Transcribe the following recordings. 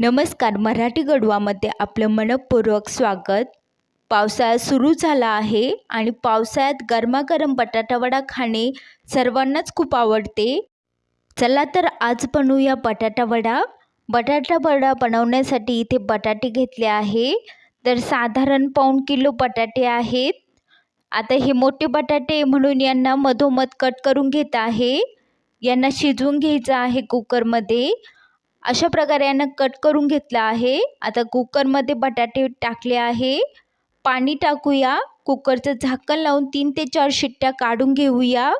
नमस्कार मराठी गडवामध्ये आपलं मनपूर्वक स्वागत. पावसाळा सुरू झाला आहे आणि पावसाळ्यात गरमागरम बटाटावडा खाणे सर्वांनाच खूप आवडते. चला तर आज बनवूया बटाटावडा बटाटावडा बटाटा वडा बनवण्यासाठी इथे बटाटे घेतले आहे. तर साधारण पाऊण किलो बटाटे आहेत. आता हे मोठे बटाटे म्हणून यांना मधोमध कट करून घेत आहे. यांना शिजवून घ्यायचं आहे कुकरमध्ये अशा प्रकारे यांना कट करून घेतलं आहे. आता कुकरमध्ये बटाटे टाकले आहे. पाणी टाकूया. कुकरचं झाकण लावून तीन ते चार शिट्ट्या काढून घेऊया.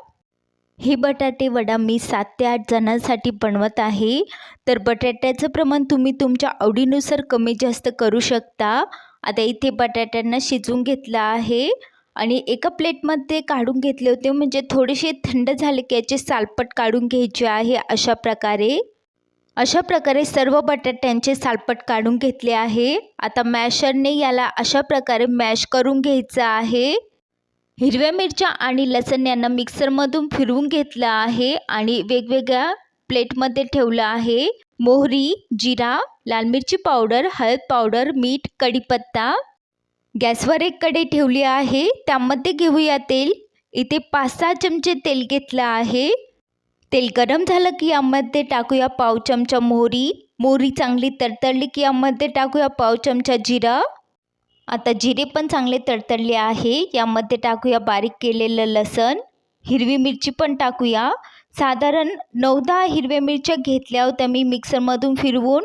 हे बटाटे वडा मी सात ते आठ जणांसाठी बनवत आहे. तर बटाट्याचं प्रमाण तुम्ही तुमच्या आवडीनुसार कमी जास्त करू शकता. आता इथे बटाट्यांना शिजवून घेतलं आहे. आणि एका प्लेटमध्ये काढून घेतले होते. म्हणजे थोडेसे थंड झाले की याचे सालपट काढून घ्यायचे आहे अशा प्रकारे. अशा प्रकारे सर्व बटाट्यांचे सालपट काढून घेतले आहे. आता मॅशरने याला अशा प्रकारे मॅश करून घ्यायचं आहे. हिरव्या मिरच्या आणि लसण यांना मिक्सरमधून फिरवून घेतलं आहे आणि वेगवेगळ्या प्लेटमध्ये ठेवलं आहे. मोहरी जिरा लाल मिरची पावडर हळद पावडर मीठ कढीपत्ता. गॅसवर एक कढई ठेवली आहे. त्यामध्ये घेऊया तेल. इथे पाच सहा चमचे तेल घेतलं आहे. तेल गरम झालं की यामध्ये टाकूया पाव चमचा मोहरी. मोहरी चांगली तडतडली की यामध्ये टाकूया पाव चमचा जिरा. आता जिरे पण चांगले तडतडले आहे. यामध्ये टाकूया बारीक केलेलं लसण. हिरवी मिरची पण टाकूया. साधारण नऊ दहा हिरव्या मिरच्या घेतल्या होत्या मी मिक्सरमधून फिरवून.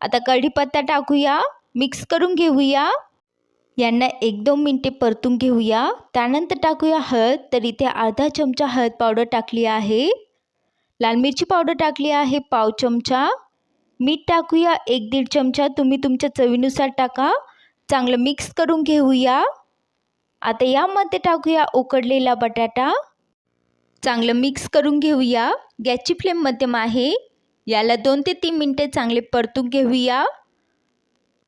आता कढीपत्ता टाकूया. मिक्स करून घेऊया. यांना एक दोन मिनटे परतून घेऊया. त्यानंतर टाकूया हळद. तर इथे अर्धा चमचा हळद पावडर टाकली आहे. लाल मिरची पावडर टाकली आहे पाव चमचा. मीठ टाकूया एक दीड चमचा. तुम्ही तुमच्या चवीनुसार टाका. चांगलं मिक्स करून घेऊया. आता यामध्ये टाकूया उकडलेला बटाटा. चांगलं मिक्स करून घेऊया. गॅसची फ्लेम मध्यम आहे. याला दोन ते तीन मिनटे चांगले परतून घेऊया.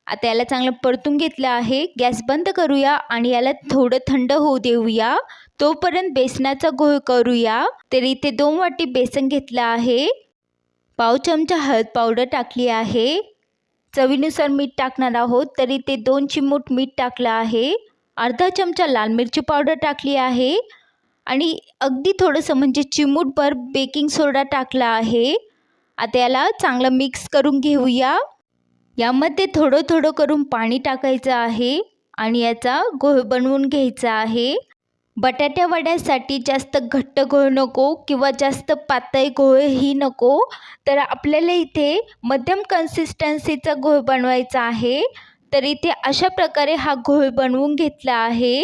आता याला चांगलं परतून घेतलं आहे. गॅस बंद करूया आणि याला थोडं थंड होऊ देऊया. तोपर्यंत बेसनाचा घोळ करूया. तर इथे दोन वाटी बेसन घेतलं आहे. पाव चमचा हळद पावडर टाकली आहे. चवीनुसार मीठ टाकणार आहोत. तरी ते दोन चिमूट मीठ टाकलं आहे. अर्धा चमचा लाल मिरची पावडर टाकली आहे. आणि अगदी थोडंसं म्हणजे चिमूटभर बेकिंग सोडा टाकला आहे. आता याला चांगलं मिक्स करून घेऊया. यामध्ये थोडं थोडं करून पाणी टाकायचं आहे. आणि याचा घोळ बनवून घ्यायचा आहे. बटाट्या वड्यासाठी जास्त घट्ट घोळ नको किंवा जास्त पातळ घोळही नको. तर आपल्याला इथे मध्यम कन्सिस्टन्सीचा घोळ बनवायचा आहे. तर इथे अशा प्रकारे हा घोळ बनवून घेतला आहे.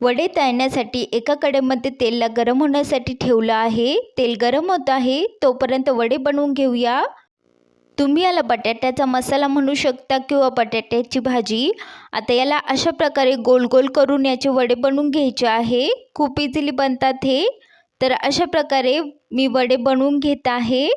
वडे तळण्यासाठी एका कडेमध्ये तेलला गरम होण्यासाठी ठेवलं आहे. तेल गरम होत आहे तोपर्यंत वडे बनवून घेऊया. तुम्ही याला बटाट्याचा मसाला म्हणू शकता किंवा बटाट्याची भाजी. आता याला अशा प्रकारे गोल गोल करून याचे वडे बनवून घ्यायचे आहे. खूप इझिली बनतात हे. तर अशा प्रकारे मी वडे बनवून घेत आहे.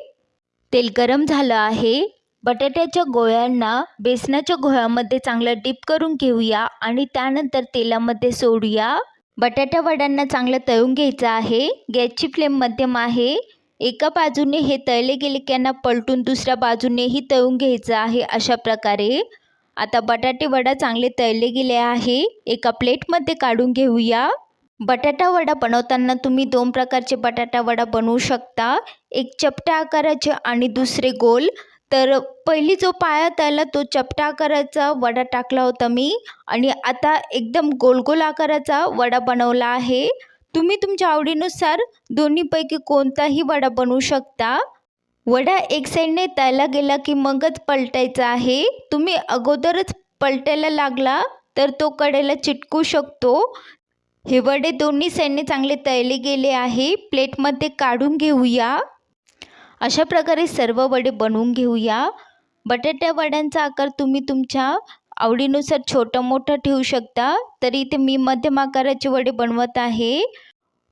तेल गरम झालं आहे. बटाट्याच्या गोळ्यांना बेसनाच्या गोळ्यामध्ये चांगलं डीप करून घेऊया आणि त्यानंतर तेलामध्ये सोडूया. बटाट्या वड्यांना चांगलं तळून घ्यायचं आहे. गॅसची फ्लेम मध्यम आहे. एका बाजूने हे तळले गेले की यांना पलटून दुसऱ्या बाजूनेही तळून घ्यायचं आहे अशा प्रकारे. आता बटाटे वडा चांगले तळले गेले आहे. एका प्लेटमध्ये काढून घेऊया. बटाटा वडा बनवताना तुम्ही दोन प्रकारचे बटाटा वडा बनवू शकता. एक चपट्या आकाराचे आणि दुसरे गोल. तर पहिली जो पाया त्याला तो चपटा आकाराचा वडा टाकला होता मी. आणि आता एकदम गोल गोल आकाराचा वडा बनवला आहे. तुम्ही तुमच्या आवडीनुसार दोन्हीपैकी कोणताही वडा बनवू शकता. वडा एक साईडने तळला गेला की मगच पलटायचा आहे. तुम्ही अगोदरच पलटायला लागला तर तो कडेला चिटकू शकतो. हे वडे दोन्ही साईडने चांगले तळले गेले आहे. प्लेटमध्ये काढून घेऊया. अशा प्रकारे सर्व वडे बनवून घेऊया. बटाट्या वड्यांचा आकार तुम्ही तुमच्या आवडीनुसार छोटं मोठं ठेवू शकता. तरी इथे मी मध्यम आकाराचे वडे बनवत आहे.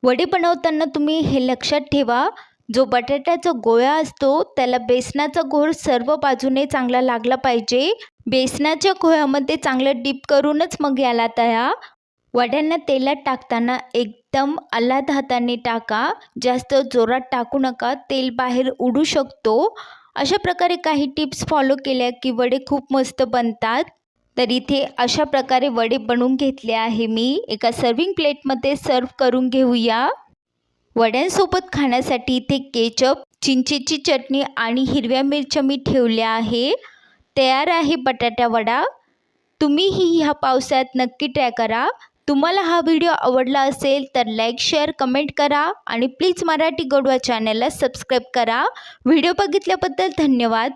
वडे बनवताना तुम्ही हे लक्षात ठेवा. जो बटाट्याचा गोळा असतो त्याला बेसनाचा घोळ सर्व बाजूने चांगला लागला पाहिजे. बेसनाच्या घोळ्यामध्ये चांगलं डीप करूनच मग याला तया वड्यांना तेलात टाकताना एकदम आल्हाद हाताने टाका. जास्त जोरात टाकू नका तेल बाहेर उडू शकतो. अशा प्रकारे काही टिप्स फॉलो केल्या की वडे खूप मस्त बनतात. तर इथे अशा प्रकारे वडे बनवून घेतले आहे मी. एका सर्विंग प्लेटमध्ये सर्व करून घेऊया. वड्यांसोबत खाण्यासाठी इथे केचप चिंचेची चटणी आणि हिरव्या मिरच्या मी ठेवल्या आहे. तयार आहे बटाटा वडा. तुम्हीही ह्या पावसाळ्यात नक्की ट्राय करा. तुम्हाला हा व्हिडिओ आवडला असेल तर लाईक शेअर कमेंट करा आणि प्लीज मराठी गोडवा चॅनलला सबस्क्राईब करा. व्हिडिओ बघितल्याबद्दल धन्यवाद.